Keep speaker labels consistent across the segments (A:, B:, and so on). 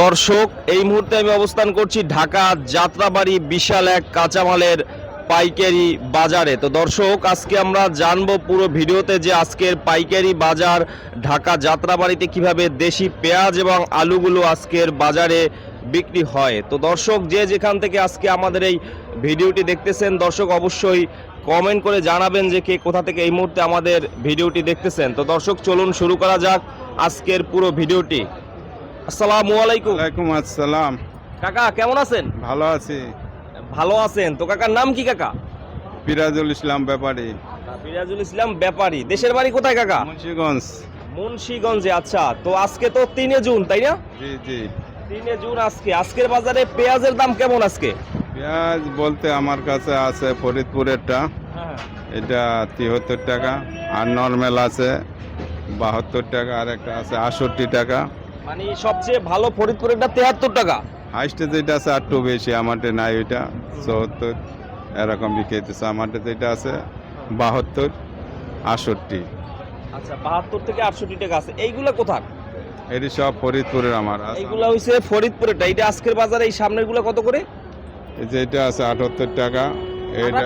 A: দর্শক, এই মুহূর্তে আমি অবস্থান করছি ঢাকা যাত্রাবাড়ি বিশাল এক কাঁচামালের পাইকারি বাজারে। তো দর্শক, আজকে আমরা জানব পুরো ভিডিওতে যে আজকের পাইকারি বাজার ঢাকা যাত্রাবাড়িতে কীভাবে দেশি পেঁয়াজ এবং আলুগুলো আজকের বাজারে বিক্রি হয়। তো দর্শক, যে যেখান থেকে আজকে আমাদের এই ভিডিওটি দেখতেছেন, দর্শক অবশ্যই কমেন্ট করে জানাবেন যে কে কোথা থেকে এই মুহূর্তে আমাদের ভিডিওটি দেখতেছেন। তো দর্শক, চলুন শুরু করা যাক আজকের পুরো ভিডিওটি। আসসালামু আলাইকুম।
B: ওয়ালাইকুম আসসালাম।
A: কাকা কেমন আছেন?
B: ভালো আছি।
A: ভালো আছেন। তো কাকার নাম কি কাকা?
B: পিরাজুল ইসলাম ব্যাপারী।
A: বিরাজুল ইসলাম ব্যাপারী। দেশের বাড়ি কোথায় কাকা?
B: মুন্সিগঞ্জ।
A: মুন্সিগঞ্জে আচ্ছা। তো আজকে তো তিনে জুন তাই না?
B: জি জি।
A: তিনে জুন আজকে। আজকের বাজারে পেঁয়াজের দাম কেমন আজকে?
B: পেঁয়াজ বলতে আমার কাছে আছে ফরিদপুরেরটা। এটা তিহত্তর টাকা। আর নর্মাল আছে বাহাত্তর টাকা। আর একটা আছে আটষট্টি টাকা।
A: মানে সবচেয়ে ভালো ফরিদপুরেরটা তেহাত্তর টাকা।
B: হাইস্টে যেটা আছে আর একটু বেশি আমারটা নাই ওইটা চৌহত্তর এরকম বিক্রিতেছে আমারটা যেটা আছে বাহাত্তর আটষট্টি।
A: আচ্ছা বাহাত্তর থেকে আটষট্টি টাকা আছে। এইগুলো কোথায়
B: এটি সব ফরিদপুরের আমার।
A: এইগুলো হইছে ফরিদপুরেরটা। এটা আজকের বাজারে এই সামনেরগুলা কত করে?
B: এই যে এটা আছে আটাত্তর টাকা এটা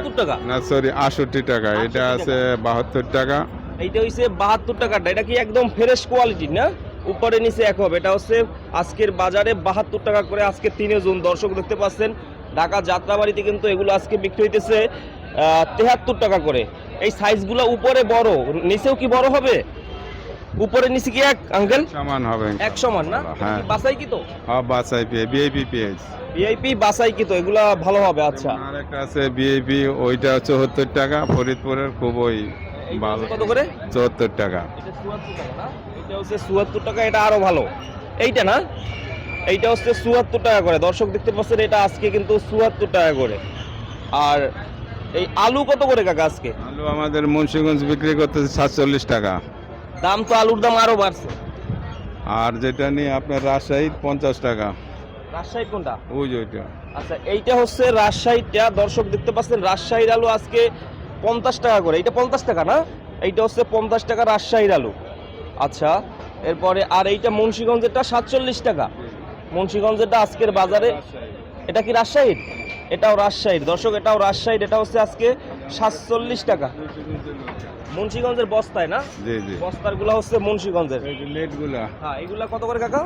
B: না সরি আটষট্টি টাকা। এটা আছে বাহাত্তর টাকা।
A: এইটা হইছে বাহাত্তর টাকাটা এটা কি একদম ফ্রেশ কোয়ালিটি না? উপরে নিচে এক হবে। এটা হচ্ছে আজকের বাজারে বাহাত্তর টাকা করে আজকে তিনে জুন। দর্শক দেখতে পাচ্ছেন ঢাকা যাত্রাবাড়িতে কিন্তু এগুলো আজকে বিক্রি হইতেছে তেহাত্তর টাকা করে। এই সাইজগুলো উপরে বড় নিচেও কি বড় হবে? উপরে নিচে কি এক আঙ্কেল?
B: সমান হবে।
A: এক সমান না?
B: হ্যাঁ।
A: বাসাই কি তো?
B: হ্যাঁ বাসাই পেয়ে বিআইপি পেঁয়াজ।
A: ভিআইপি বাসাই কি তো? এগুলা ভালো হবে আচ্ছা।
B: আর একটা আছে বিআইপি ওইটা চৌহত্তর টাকা ফরিদপুরের খুবই
A: কত করে?
B: চুয়াত্তর টাকা।
A: এটা 74 টাকা না? এটা হচ্ছে চুয়াত্তর টাকা এটা আরও ভালো। এইটা না? এইটা হচ্ছে চুয়াত্তর টাকা করে। দর্শক দেখতে পাচ্ছেন এটা আজকে কিন্তু চুয়াত্তর টাকা করে। আর এই আলু কত করে কাকা আজকে?
B: আলু আমাদের মুন্সিগঞ্জ বিক্রি করতেছে সাতচল্লিশ টাকা।
A: দাম তো আলুর দাম আরও বাড়ছে।
B: আর যেটা নিয়ে আপনার রাজশাহী পঞ্চাশ টাকা।
A: রাজশাহী কোনটা?
B: ওই যে ওইটা।
A: আচ্ছা এইটা হচ্ছে রাজশাহীটা। দর্শক দেখতে পাচ্ছেন রাজশাহীর আলু আজকে পঞ্চাশ টাকা করে এইটা পঞ্চাশ টাকা না? এইটা হচ্ছে পঞ্চাশ টাকা রাজশাহীর আলু। আচ্ছা এরপরে আর এইটা মুন্সিগঞ্জেরটা সাতচল্লিশ টাকা। মুন্সিগঞ্জেরটা আজকের বাজারে এটা কি রাজশাহীর? এটাও রাজশাহীর। দর্শক এটাও রাজশাহীর এটা হচ্ছে আজকে সাতচল্লিশ টাকা। মুন্সীগঞ্জের বস্তায় না? বস্তারগুলো হচ্ছে মুন্সীগঞ্জের। হ্যাঁ এগুলা কত করে কাকা?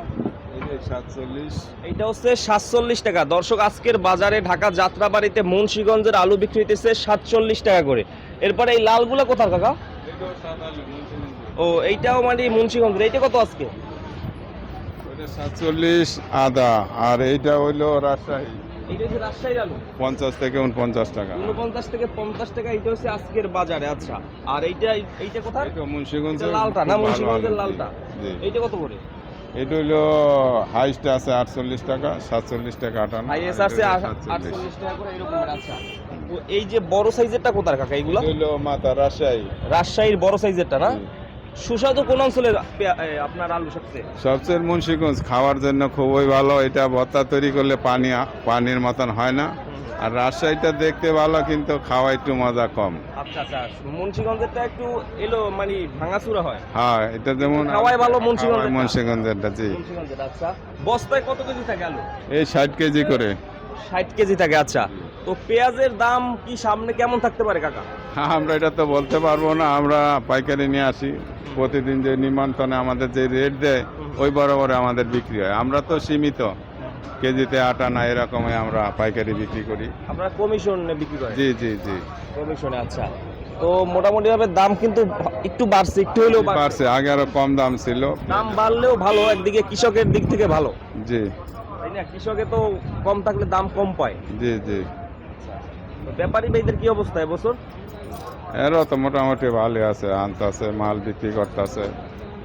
A: এইটা হচ্ছে সাতচল্লিশ টাকা। দর্শক আজকের বাজারে ঢাকা যাত্রাবাড়িতে মুন্সিগঞ্জের আলু বিক্রি হইতেছে সাতচল্লিশ টাকা করে। এরপরে এই লালগুলা কোথার কাকা? ও এইটাও মানে মুন্সিগঞ্জের। এইটা কত আজকে?
B: সাতচল্লিশ আদা আর এইটা হইল রাজশাহী। পঞ্চাশ থেকে উনপঞ্চাশ টাকা।
A: উনপঞ্চাশ থেকে পঞ্চাশ টাকা এইটা হচ্ছে আজকের বাজারে। আচ্ছা আর এইটা এইটা কোথায়
B: এটা
A: লালটা না মুন্সিগঞ্জের লালটা? এইটা কত করে?
B: এটা হইল হাইস্ট আছে আটচল্লিশ টাকা সাতচল্লিশ টাকা আটান্ন
A: হাইএস আছে আটচল্লিশ টাকা করে এরকম আচ্ছা এই যে বড় সাইজেরটা কোথার কাকা এইগুলো
B: হইল মাথা রাজশাহী।
A: রাজশাহীর বড় সাইজেরটা না? সুস্বাদু কোন অঞ্চলের আপনার আলু সবচেয়ে?
B: সবচেয়ে মুন্সিগঞ্জ খাওয়ার জন্য খুবই ভালো। এটা ভর্তা তৈরি করলে পানি পানির মতন হয় না। আর রাজশাহীটা দেখতে ভালো কিন্তু খাওয়া একটু মজা কম।
A: আচ্ছা আচ্ছা মুন্সিগঞ্জেরটা একটু এলো মানে ভাঙাচুরা হয়।
B: হ্যাঁ এটা যেমন
A: খাওয়াই ভালো মুন্সিগঞ্জেরটা।
B: খাওয়াই মুন্সিগঞ্জেরটা। জি।
A: মুন্সিগঞ্জের আচ্ছা। বস্তায় কত কেজি থাকে আলু?
B: এই ষাট কেজি করে।
A: ষাট কেজি থাকে আচ্ছা। তো পেঁয়াজের দাম কি সামনে কেমন থাকতে পারে কাকা?
B: হ্যাঁ আমরা এটা তো বলতে পারব না আমরা পাইকারি নিয়ে আসি। প্রতিদিন যে নিমন্ত্রণে আমাদের যে রেট দেয় ওই বরাবর আমাদের বিক্রি হয়। আমরা তো সীমিত। কেজিতে আটা না এরকমই আমরা পাইকারি বিক্রি করি।
A: আপনারা কমিশন বিক্রি করেন?
B: জি জি জি।
A: কমিশনে আচ্ছা। তো মোটামুটি ভাবে দাম কিন্তু একটু বাড়ছে একটু হলেও বাড়ছে।
B: আগে আরও কম দাম ছিল।
A: দাম বাড়লেও ভালো একদিকে কৃষকের দিক থেকে ভালো।
B: জি।
A: তাই না? কৃষকে তো কম থাকলে দাম কম পায়।
B: জি জি।
A: তো ব্যাপারী ভাইদের কি অবস্থা এবছর?
B: এরও তো মোটামুটি ভালো আছে আনতেছে মাল বিক্রি করতেছে।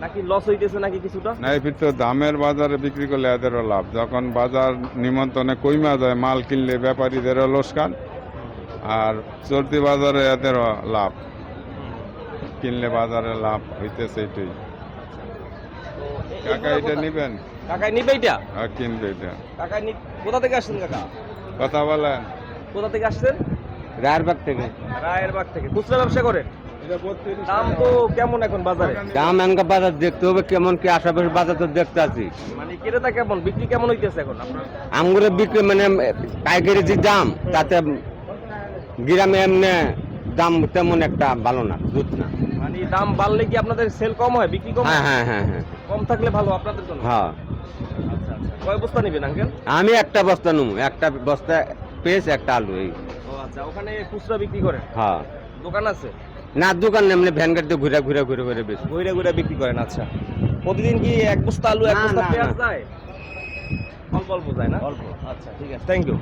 A: নাকি লস হইতেছে নাকি কিছুটা?
B: না এই তো দামের বাজারে বিক্রি করলে এদেরও লাভ। যখন বাজার নিমন্ত্রণে কইমা যায় মাল কিনলে ব্যাপারীদেরও লোসকান আর চলতি বাজারে এদেরও লাভ। কিনলে বাজারে লাভ হইতেছে এটাই। কাকা এটা নিবেন?
A: কাকাই নিবে এটা?
B: আর কিনবে এটা।
A: কাকাই নি কোথা থেকে আসছেন কাকা?
B: কথা বলেন।
A: কোথা থেকে আসছেন?
C: রায়েরবাগ থেকে।
A: রায়ের বাগ থেকে। খুচরা ব্যবসা করেন? দাম তো কেমন এখন বাজারে?
C: দাম এনকা বাজার দেখতে হবে কেমন কি আশেপাশে বাজার তো দেখতে আছি।
A: মানে ক্রেতা কেমন? বিক্রি কেমন হইতেছে এখন
C: আমগুলো বিক্রি মানে পাইকারি যে দাম তাতে গ্রামে এমনি দাম তেমন একটা ভালো না দুধ না।
A: মানে দাম বাড়লে কি আপনাদের সেল কম হয় বিক্রি কম
C: হ্যাঁ?
A: হয়?
C: হ্যাঁ হ্যাঁ
A: কম থাকলে ভালো আপনাদের জন্য?
C: হ্যাঁ।
A: আচ্ছা আচ্ছা। কয় বস্তা নেবেন আঙ্কেল
C: আমি একটা বস্তা নেব একটা বস্তা পেয়েছি একটা আলু এই।
A: ও আচ্ছা ওখানে খুচরা বিক্রি করেন?
C: হ্যাঁ।
A: দোকান আছে?
C: না দোকান এমনি ভ্যান গাড়িতে ঘুরে ঘুরে ঘুরে ঘুরে বেশি
A: ঘুরে ঘুরে বিক্রি করেন আচ্ছা। প্রতিদিন কি এক বস্তা আলু এক বস্তা পেঁয়াজ যায়? অল্প অল্প যায় না? অল্প। আচ্ছা ঠিক আছে থ্যাংক ইউ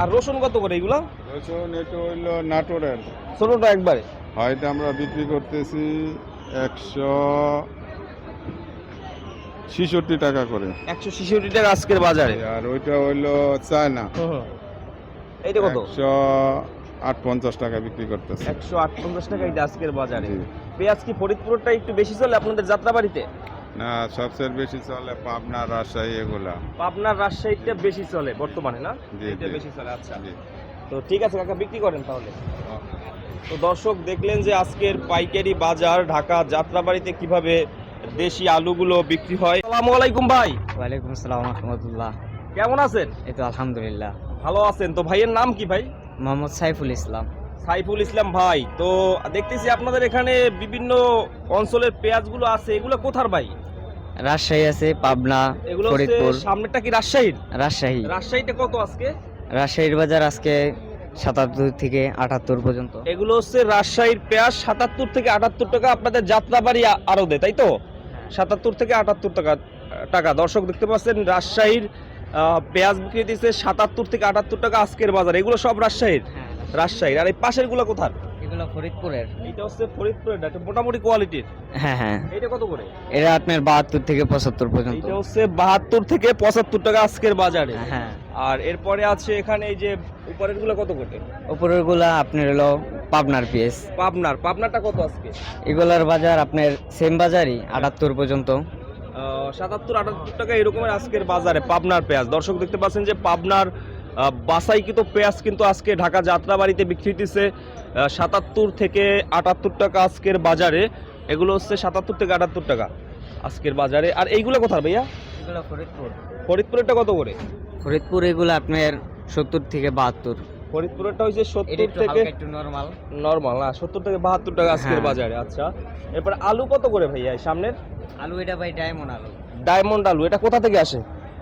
A: আর রসুন কত করে এগুলো?
B: রসুন এটা হইল নাটোরের।
A: ছোটটা একবারে।
B: হয়তো আমরা বিক্রি করতেছি একশো ছিষট্টি টাকা করে।
A: একশো ছেষট্টি টাকা আজকের বাজারে।
B: আর ওইটা হইল চায়না।
A: এইটা কত?
B: একশো আট পঞ্চাশ টাকা বিক্রি করতেছে।
A: একশো আটপঞ্চাশ টাকা এটা আজকের বাজারে।
B: জি।
A: পেঁয়াজ কি ফরিদপুরটা একটু বেশি চলে আপনাদের যাত্রাবাড়িতে?
B: না সবচেয়ে বেশি চলে পাবনা রাজশাহী এগুলা।
A: পাবনার রাজশাহীটা বেশি চলে বর্তমানে না?
B: জি,
A: এটা
B: জি।
A: বেশি চলে আচ্ছা।
B: জি।
A: তো ঠিক আছে কাকা বিক্রি করেন তাহলে। তো দর্শক দেখলেন যে আজকের পাইকারি বাজার ঢাকা যাত্রাবাড়িতে কীভাবে দেশি আলুগুলো বিক্রি হয়। আসসালামু আলাইকুম ভাই।
D: ওয়ালাইকুম আসসালাম রহমতুল্লাহ।
A: কেমন আছেন?
D: এই তো আলহামদুলিল্লাহ।
A: ভালো আছেন। তো ভাইয়ের নাম কি ভাই?
D: মোহাম্মদ সাইফুল ইসলাম।
A: সাইফুল ইসলাম ভাই তো দেখতেছি আপনাদের এখানে বিভিন্ন অঞ্চলের পেঁয়াজগুলো আছে এগুলো কোথার ভাই?
D: রাজশাহী আছে পাবনা
A: এগুলো
D: ফরিদপুর।
A: সামনেরটা কি রাজশাহীর?
D: রাজশাহী।
A: রাজশাহীতে কত আজকে?
D: রাজশাহীর বাজার আজকে সাতাত্তর থেকে আটাত্তর পর্যন্ত।
A: এগুলো হচ্ছে রাজশাহীর পেঁয়াজ সাতাত্তর থেকে আটাত্তর টাকা আপনাদের যাত্রাবাড়ি আরও দেয় তাই তো? সাতাত্তর থেকে আটাত্তর টাকা টাকা। দর্শক দেখতে পাচ্ছেন রাজশাহীর পেঁয়াজ বিক্রি দিচ্ছে সাতাত্তর থেকে আটাত্তর টাকা আজকের বাজার। এগুলো সব রাজশাহীর?
D: হ্যাঁ।
A: রাজশাহীর। আর এই পাশেরগুলো কোথার?
D: এগুলো ফরিদপুরের।
A: এটা হচ্ছে ফরিদপুরের এটা মোটামুটি কোয়ালিটির
D: হ্যাঁ হ্যাঁ।
A: এটা কত করে?
D: এটা আপনার বাহাত্তর থেকে পঁচাত্তর পর্যন্ত।
A: এটা হচ্ছে বাহাত্তর থেকে পঁচাত্তর টাকা আজকের বাজারে।
D: হ্যাঁ
A: আর এরপরে আছে এখানে এই যে উপরেরগুলো কত করে?
D: উপরেরগুলা আপনার হলো পাবনার পিএস।
A: পাবনার। পাবনাটা কত আজকে?
D: এগুলার বাজার আপনার সেম বাজারই আটাত্তর পর্যন্ত।
A: সাতাত্তর আটাত্তর টাকা এরকমের আজকের বাজারে পাবনার পেঁয়াজ। দর্শক দেখতে পাচ্ছেন যে পাবনার বাসাইকৃত পেঁয়াজ কিন্তু আজকে ঢাকা যাত্রাবাড়িতে বিক্রি হইতেছে সাতাত্তর থেকে আটাত্তর টাকা আজকের বাজারে। এগুলো হচ্ছে সাতাত্তর থেকে আটাত্তর টাকা আজকের বাজারে। আর এইগুলো কোথায় ভাইয়া?
D: ফরিদপুর।
A: ফরিদপুরেরটা কত করে?
D: ফরিদপুর এগুলো আপনার সত্তর থেকে বাহাত্তর।
A: ফরিদপুরেরটা
D: এটা
A: সত্তর থেকে
D: একটু নর্মাল
A: নর্মাল না সত্তর থেকে বাহাত্তর টাকা আজকের
D: হ্যাঁ।
A: বাজারে আচ্ছা। এরপর আলু কত করে ভাইয়া সামনের?
D: আলু এটা ভাই ডায়মন্ড আলু।
A: ডায়মন্ড আলু এটা কোথা থেকে আসে?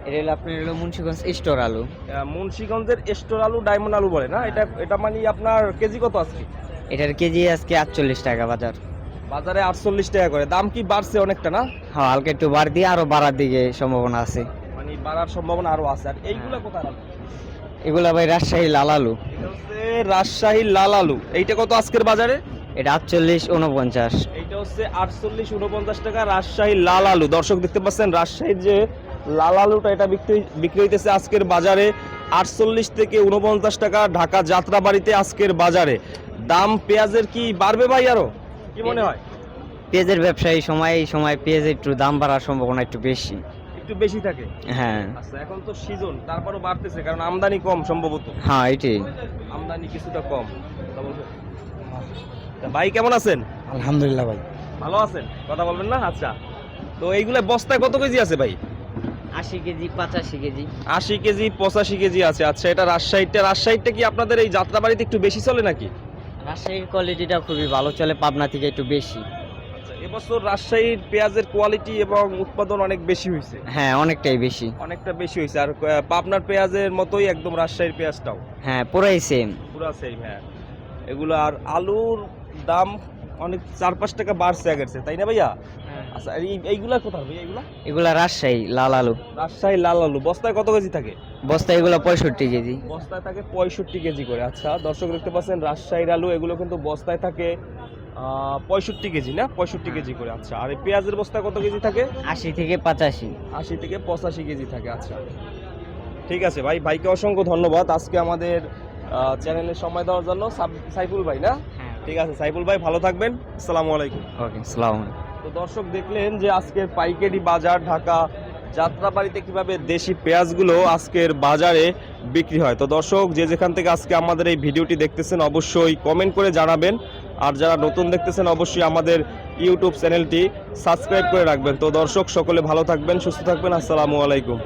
D: এটা হলো আপনার হলো মুন্সিগঞ্জ স্টোর আলু।
A: মুন্সিগঞ্জের স্টোর আলু ডায়মন্ড আলু বলে না? এটা এটা মানে আপনার কেজি কত আজকে?
D: এটার কেজি আজকে আটচল্লিশ টাকা বাজার।
A: বাজারে আটচল্লিশ টাকা করে দাম কি বাড়ছে অনেকটা না?
D: হ্যাঁ হালকা একটু বার দিয়ে আরও বাড়ার দিকে সম্ভাবনা আছে।
A: মানে বাড়ার সম্ভাবনা আরও আছে আর এইগুলো কোথায় আলু?
D: এগুলা ভাই রাজশাহী লাল আলু
A: এটা হচ্ছে রাজশাহী লাল আলু এইটা কত আজকের বাজারে?
D: এটা আটচল্লিশ উনপঞ্চাশ।
A: এইটা হচ্ছে আটচল্লিশ উনপঞ্চাশ টাকা রাজশাহী লাল আলু দর্শক দেখতে পাচ্ছেন রাজশাহীর যে লাল আলুটা এটা বিক্রি বিক্রি হইতেছে আজকের বাজারে আটচল্লিশ থেকে উনপঞ্চাশ টাকা ঢাকা যাত্রাবাড়িতে আজকের বাজারে। দাম পেঁয়াজের কি বাড়বে ভাই আরও? কি মনে হয়?
D: পেঁয়াজের ব্যবসায়ী সময় এই সময় পেঁয়াজের একটু দাম বাড়ার সম্ভাবনা একটু বেশি।
A: একটু বেশি থাকে।
D: হ্যাঁ।
A: আচ্ছা এখন তো সিজন তারপরও বাড়তেছে কারণ আমদানি কম সম্ভবত।
D: হ্যাঁ এটাই।
A: আমদানি কিছুটা কম। তা ভাই কেমন আছেন?
D: আলহামদুলিল্লাহ ভাই।
A: ভালো আছেন? কথা বলবেন না? আচ্ছা। তো এইগুলা বস্তায় কত কেজি আছে ভাই?
D: আশি কেজি পঁচাশি কেজি।
A: আশি কেজি পঁচাশি কেজি আছে। আচ্ছা এটা রাজশাহীটা রাজশাহীটা কি আপনাদের এই যাত্রাবাড়িতে একটু বেশি চলে নাকি?
D: রাজশাহীর কোয়ালিটিটা খুবই ভালো চলে পাবনা থেকে একটু বেশি।
A: এবছর রাজশাহীর পেঁয়াজের কোয়ালিটি এবং উৎপাদন অনেক বেশি হয়েছে।
D: হ্যাঁ অনেকটাই বেশি।
A: অনেকটা বেশি হয়েছে। আর আহ, পাবনার পেঁয়াজের মতোই একদম রাজশাহীর পেঁয়াজটাও।
D: হ্যাঁ পুরাই সেম
A: পুরা সেম হ্যাঁ। এগুলো আর আলুর দাম অনেক চার পাঁচ টাকা বাড়ছে আগের চেয়ে, তাই না ভাইয়া? আচ্ছা আর এই এইগুলা কোথায় ভাইয়া এগুলা?
D: এগুলা রাজশাহী লাল আলু।
A: রাজশাহী লাল আলু। বস্তায় কত কেজি থাকে?
D: বস্তা এগুলো পঁয়ষট্টি কেজি।
A: বস্তায় থাকে পঁয়ষট্টি কেজি করে। আচ্ছা দর্শক দেখতে পাচ্ছেন রাজশাহীর আলু এগুলো কিন্তু বস্তায় থাকে পঁয়ষট্টি কেজি না? পঁয়ষট্টি কেজি করে আচ্ছা। আর এই পেঁয়াজের বস্তায় কত কেজি থাকে?
D: আশি থেকে পঁচাশি।
A: আশি থেকে পঁচাশি কেজি থাকে আচ্ছা। ঠিক আছে ভাই ভাইকে অসংখ্য ধন্যবাদ আজকে আমাদের চ্যানেলে সময় দেওয়ার জন্য। সাব- সাইফুল ভাই না?
D: হ্যাঁ।
A: ঠিক আছে সাইফুল ভাই ভালো থাকবেন। আসসালামু আলাইকুম।
D: ওকে সালাম
A: তো দর্শক দেখলেন যে আজকের পাইকারি বাজার ঢাকা যাত্রাবাড়িতে কীভাবে দেশি পেঁয়াজগুলো আজকের বাজারে বিক্রি হয়। তো দর্শক যে যেখান থেকে আজকে আমাদের এই ভিডিওটি দেখতেছেন অবশ্যই কমেন্ট করে জানাবেন। আর যারা নতুন দেখতেছেন, অবশ্যই আমাদের ইউটিউব চ্যানেলটি সাবস্ক্রাইব করে রাখবেন। তো দর্শক, সকলে ভালো থাকবেন, সুস্থ থাকবেন। আসসালামু আলাইকুম।